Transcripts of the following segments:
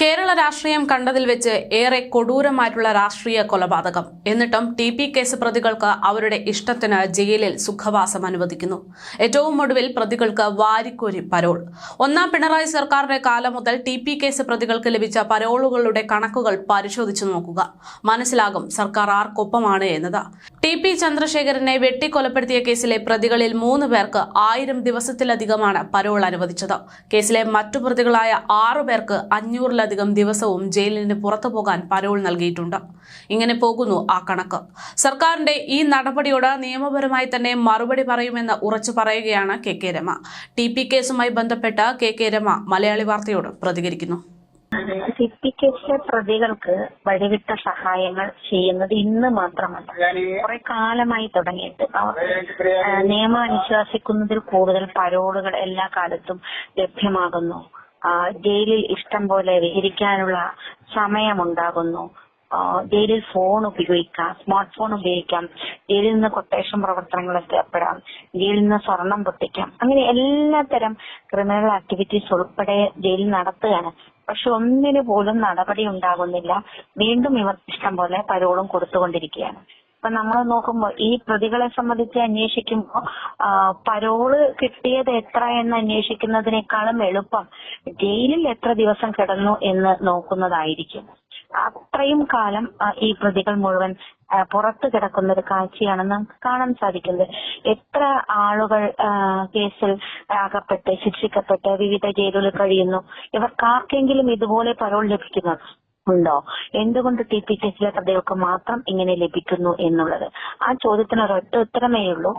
കേരള രാഷ്ട്രീയം കണ്ടതിൽ വെച്ച് ഏറെ കൊടൂരമായിട്ടുള്ള രാഷ്ട്രീയ കൊലപാതകം. എന്നിട്ടും ടി പി കേസ് പ്രതികൾക്ക് അവരുടെ ഇഷ്ടത്തിന് ജയിലിൽ സുഖവാസം അനുവദിക്കുന്നു. ഏറ്റവും ഒടുവിൽ പ്രതികൾക്ക് വാരിക്കോരി പരോൾ. ഒന്നാം പിണറായി സർക്കാരിന്റെ കാലം മുതൽ ടി പി കേസ് പ്രതികൾക്ക് ലഭിച്ച പരോളുകളുടെ കണക്കുകൾ പരിശോധിച്ചു നോക്കുക. മനസ്സിലാകും സർക്കാർ ആർക്കൊപ്പമാണ് എന്നത്. ടി പി ചന്ദ്രശേഖരനെ വെട്ടിക്കൊലപ്പെടുത്തിയ കേസിലെ പ്രതികളിൽ മൂന്ന് പേർക്ക് ആയിരം ദിവസത്തിലധികമാണ് പരോൾ അനുവദിച്ചത്. കേസിലെ മറ്റു പ്രതികളായ ആറു പേർക്ക് അഞ്ഞൂറിലധികം ദിവസവും ജയിലിന് പുറത്തു പോകാൻ പരോൾ നൽകിയിട്ടുണ്ട്. ഇങ്ങനെ പോകുന്നു ആ കണക്ക്. സർക്കാരിന്റെ ഈ നടപടിയോട് നിയമപരമായി തന്നെ മറുപടി പറയുമെന്ന് ഉറച്ചു പറയുകയാണ് K K Rama. T P കേസുമായി ബന്ധപ്പെട്ട് കെ കെ രമ മലയാളി വാർത്തയോട് പ്രതികരിക്കുന്നു. കേസിലെ പ്രതികൾക്ക് വഴിവിട്ട സഹായങ്ങൾ ചെയ്യുന്നത് ഇന്ന് മാത്രമല്ല. കുറെ കാലമായി തുടങ്ങിയിട്ട് അവർ നിയമം അനുശാസിക്കുന്നതിൽ കൂടുതൽ പരോളുകൾ എല്ലാ കാലത്തും ലഭ്യമാകുന്നു. ജയിലിൽ ഇഷ്ടം പോലെ വിഹരിക്കാനുള്ള സമയമുണ്ടാകുന്നു. ജയിലിൽ ഫോൺ ഉപയോഗിക്കാം സ്മാർട്ട് ഫോൺ ഉപയോഗിക്കാം ജയിലിൽ നിന്ന് കൊട്ടേഷൻ പ്രവർത്തനങ്ങളൊക്കെ ഏർപ്പെടാം ജയിലിൽ നിന്ന് സ്വർണം പൊട്ടിക്കാം. അങ്ങനെ എല്ലാത്തരം ക്രിമിനൽ ആക്ടിവിറ്റീസ് ഉൾപ്പെടെ ജയിലിൽ നടത്തുകയാണ്. പക്ഷെ ഒന്നിനു പോലും നടപടി ഉണ്ടാകുന്നില്ല. വീണ്ടും ഇവർ ഇഷ്ടം പോലെ പരോളും കൊടുത്തുകൊണ്ടിരിക്കുകയാണ്. അപ്പൊ നമ്മൾ നോക്കുമ്പോൾ ഈ പ്രതികളെ സംബന്ധിച്ച് അന്വേഷിക്കുമ്പോൾ പരോൾ കിട്ടിയത് എത്ര എന്ന് അന്വേഷിക്കുന്നതിനേക്കാളും എളുപ്പം ജയിലിൽ എത്ര ദിവസം കിടന്നു എന്ന് നോക്കുന്നതായിരിക്കും. അത്രയും കാലം ഈ പ്രതികൾ മുഴുവൻ പുറത്തു കിടക്കുന്ന ഒരു കാഴ്ചയാണ് നമുക്ക് കാണാൻ സാധിക്കുന്നത്. എത്ര ആളുകൾ കേസിൽ അകപ്പെട്ട് ശിക്ഷിക്കപ്പെട്ട് വിവിധ ജയിലുകളിൽ കഴിയുന്നു? ഇവർക്കാർക്കെങ്കിലും ഇതുപോലെ പരോൾ ലഭിക്കുന്നത് ഉണ്ടോ? എന്തുകൊണ്ട് ടി പി കേസിലെ പ്രതികൾക്ക് മാത്രം ഇങ്ങനെ ലഭിക്കുന്നു എന്നുള്ളത്? ആ ചോദ്യത്തിന് ഒരൊറ്റ ഉത്തരമേ ഉള്ളൂ.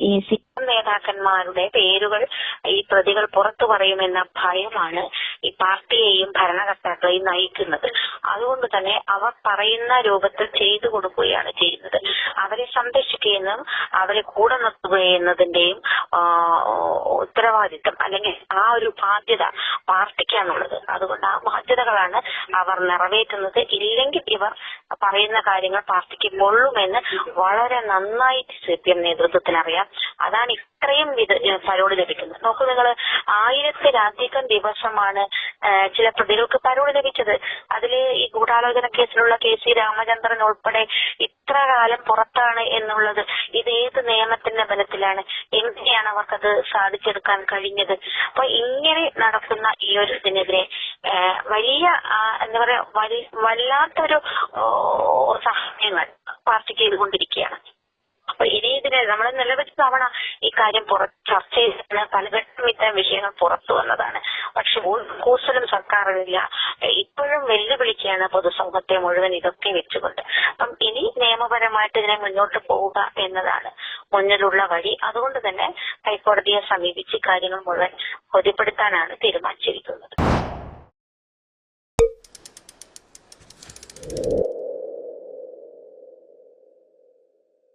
ഈ സി എം നേതാക്കന്മാരുടെ പേരുകൾ ഈ പ്രതികൾ പുറത്തു പറയുമെന്ന ഭയമാണ് ഈ പാർട്ടിയെയും ഭരണകർത്താക്കളെയും നയിക്കുന്നത്. അതുകൊണ്ട് തന്നെ അവർ പറയുന്ന രൂപത്തിൽ ചെയ്തു കൊടുക്കുകയാണ് ചെയ്യുന്നത്. സംരക്ഷിക്കുകയെന്നും അവരെ കൂടെ നിർത്തുക എന്നതിന്റെയും ഉത്തരവാദിത്തം അല്ലെങ്കിൽ ആ ഒരു ബാധ്യത പാർട്ടിക്കാന്നുള്ളത് അതുകൊണ്ട് ആ ബാധ്യതകളാണ് അവർ നിറവേറ്റുന്നത്. ഇല്ലെങ്കിൽ ഇവർ പറയുന്ന കാര്യങ്ങൾ പാർട്ടിക്ക് കൊള്ളുമെന്ന് വളരെ നന്നായിട്ട് സി പി എം നേതൃത്വത്തിന് അറിയാം അതാണ് ഇത്രയും ഇത് പരോട് ലഭിക്കുന്നത്. നോക്കൂ നിങ്ങൾ ആയിരത്തിലധികം ദിവസമാണ് ചില പ്രതികൾക്ക് പരോട് ലഭിച്ചത്. അതിൽ ഈ ഗൂഢാലോചന കേസിലുള്ള കെ സി രാമചന്ദ്രൻ ഉൾപ്പെടെ ഇത്ര കാലം പുറത്താണ് എന്നുള്ളത് ഇത് ഏത് നിയമത്തിന്റെ ബലത്തിലാണ് എങ്ങനെയാണ് അവർക്കത് സാധിച്ചെടുക്കാൻ കഴിഞ്ഞത്? അപ്പൊ ഇങ്ങനെ നടക്കുന്ന ഈ ഒരു ഇതിനെതിരെ വലിയ എന്താ പറയാ വല്ലാത്തൊരു സഹായങ്ങൾ പാർട്ടി ചെയ്തുകൊണ്ടിരിക്കുകയാണ്. അപ്പൊ ഇനി ഇതിനെ നമ്മൾ നിലവിൽ തവണ ഈ കാര്യം ചർച്ച ചെയ്തിട്ട് പലഘട്ടം ഇത്തരം വിഷയങ്ങൾ പുറത്തു വന്നതാണ്. പക്ഷെ ഒരു കൂസലും സർക്കാരില്ല. ഇപ്പോഴും വെല്ലുവിളിക്കുകയാണ് പൊതുസമൂഹത്തെ മുഴുവൻ ഇതൊക്കെ വെച്ചുകൊണ്ട്. അപ്പം ഇനി നിയമപരമായിട്ട് ഇതിനെ മുന്നോട്ട് പോവുക എന്നതാണ് മുന്നിലുള്ള വഴി. അതുകൊണ്ട് തന്നെ ഹൈക്കോടതിയെ സമീപിച്ച് കാര്യങ്ങൾ മുഴുവൻ ബോധ്യപ്പെടുത്താനാണ് തീരുമാനിച്ചിരിക്കുന്നത്.